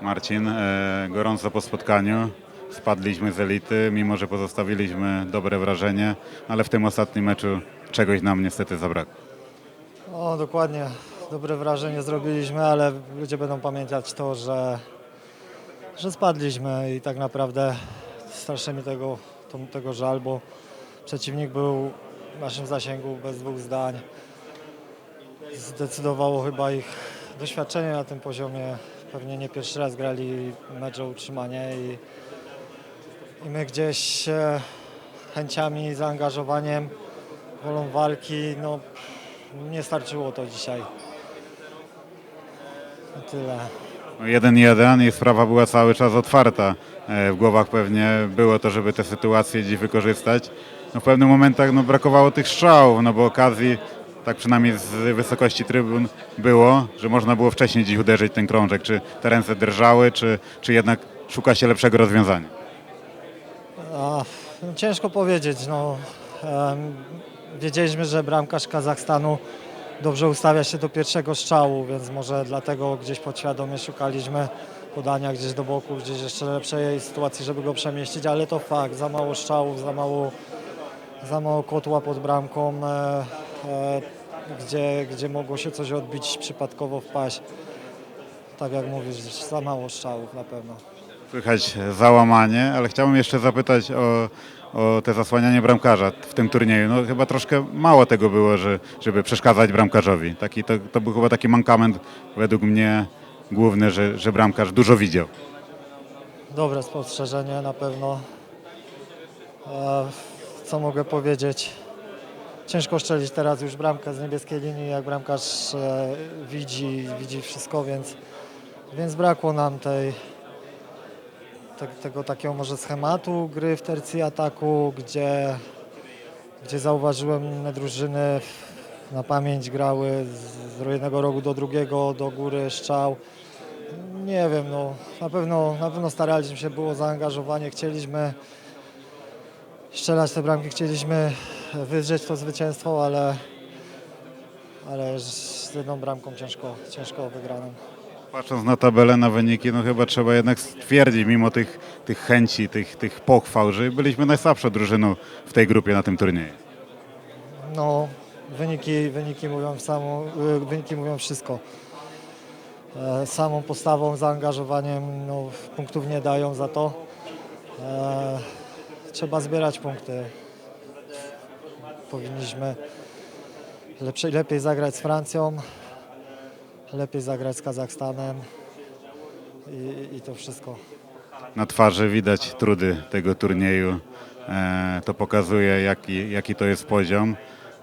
Marcin, e, gorąco po spotkaniu. Spadliśmy z elity, mimo że pozostawiliśmy dobre wrażenie, ale w tym ostatnim meczu czegoś nam niestety zabrakło. O, dokładnie. Dobre wrażenie zrobiliśmy, ale ludzie będą pamiętać to, że, że spadliśmy i tak naprawdę strasznie mi tego, to, tego żal, bo przeciwnik był w naszym zasięgu bez dwóch zdań. Zdecydowało chyba ich doświadczenie na tym poziomie. Pewnie nie pierwszy raz grali mecz o utrzymanie i, i my gdzieś e, chęciami, zaangażowaniem, wolą walki, no nie starczyło to dzisiaj. I tyle. No, 1-1 i sprawa była cały czas otwarta. E, W głowach pewnie było to, żeby te sytuacje dziś wykorzystać. No, w pewnych momentach no, brakowało tych strzałów, no bo okazji, tak przynajmniej z wysokości trybun było, że można było wcześniej dziś uderzyć ten krążek. Czy te ręce drżały, czy, czy jednak szuka się lepszego rozwiązania? No ciężko powiedzieć. No, wiedzieliśmy, że bramkarz Kazachstanu dobrze ustawia się do pierwszego strzału, więc może dlatego gdzieś podświadomie szukaliśmy podania gdzieś do boku, gdzieś jeszcze lepszej sytuacji, żeby go przemieścić, ale to fakt, za mało strzałów, za mało, za mało kotła pod bramką, e, gdzie, gdzie mogło się coś odbić, przypadkowo wpaść. Tak jak mówisz, za mało strzałów na pewno. Słychać załamanie, ale chciałbym jeszcze zapytać o, o te zasłanianie bramkarza w tym turnieju. No chyba troszkę mało tego było, że, żeby przeszkadzać bramkarzowi. Taki, to, to był chyba taki mankament według mnie główny, że, że bramkarz dużo widział. Dobre spostrzeżenie na pewno. E, Co mogę powiedzieć? Ciężko szczelić teraz już bramkę z niebieskiej linii, jak bramkarz e, widzi, widzi wszystko, więc, więc brakło nam tej, te, tego takiego może schematu gry w tercji ataku, gdzie, gdzie zauważyłem inne drużyny na pamięć grały z, z jednego rogu do drugiego, do góry, strzał. Nie wiem, no na pewno, na pewno staraliśmy się, było zaangażowanie, chcieliśmy strzelać te bramki, chcieliśmy wydrzeć to zwycięstwo, ale, ale z jedną bramką ciężko, ciężko wygraną. Patrząc na tabelę, na wyniki, no chyba trzeba jednak stwierdzić, mimo tych, tych chęci, tych, tych pochwał, że byliśmy najsłabszą drużyną w tej grupie na tym turnieju. No, wyniki, wyniki, mówią samo, y, wyniki mówią wszystko. E, Samą postawą, zaangażowaniem no, punktów nie dają za to. E, Trzeba zbierać punkty. Powinniśmy lepiej zagrać z Francją, lepiej zagrać z Kazachstanem i, i to wszystko. Na twarzy widać trudy tego turnieju. E, to pokazuje, jaki, jaki to jest poziom.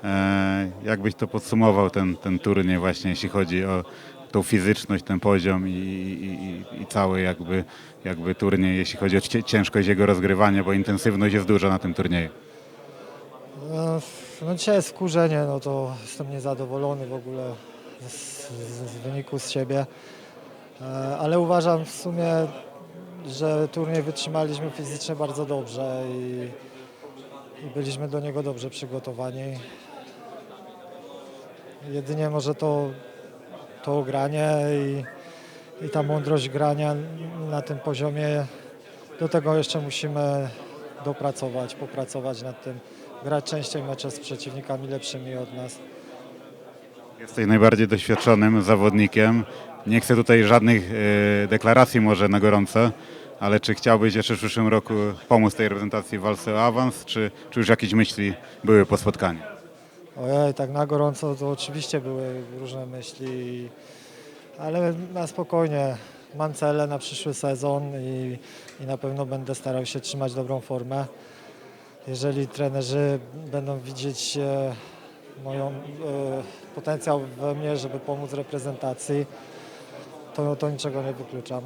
E, jakbyś to podsumował, ten, ten turniej właśnie, jeśli chodzi o tą fizyczność, ten poziom i, i, i, cały jakby, jakby turniej, jeśli chodzi o ciężkość jego rozgrywania, bo intensywność jest duża na tym turnieju. E, No dzisiaj jest wkurzenie, no to jestem niezadowolony w ogóle z, z, z wyniku z siebie. E, Ale uważam w sumie, że turniej wytrzymaliśmy fizycznie bardzo dobrze i, i byliśmy do niego dobrze przygotowani. Jedynie może to, to granie i, i ta mądrość grania na tym poziomie, do tego jeszcze musimy dopracować, popracować nad tym grać częściej mecze z przeciwnikami lepszymi od nas. Jesteś najbardziej doświadczonym zawodnikiem. Nie chcę tutaj żadnych e, deklaracji może na gorąco, ale czy chciałbyś jeszcze w przyszłym roku pomóc tej reprezentacji w walce o awans, czy, czy już jakieś myśli były po spotkaniu? Ojej, tak na gorąco to oczywiście były różne myśli, ale na spokojnie. Mam cele na przyszły sezon i, i na pewno będę starał się trzymać dobrą formę. Jeżeli trenerzy będą widzieć e, moją e, potencjał we mnie, żeby pomóc reprezentacji, to, to niczego nie wykluczam.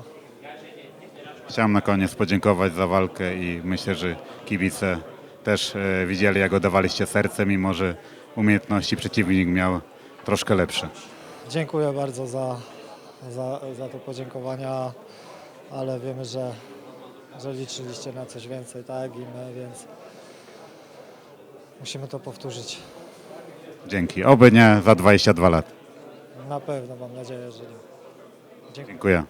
Chciałem na koniec podziękować za walkę i myślę, że kibice też e, widzieli, jak oddawaliście serce, mimo że umiejętności przeciwnik miał troszkę lepsze. Dziękuję bardzo za, za, za to podziękowania, ale wiemy, że, że liczyliście na coś więcej, tak i my, więc musimy to powtórzyć. Dzięki. Oby nie za 22 lat. Na pewno, mam nadzieję, że nie. Dziękuję. Dziękuję.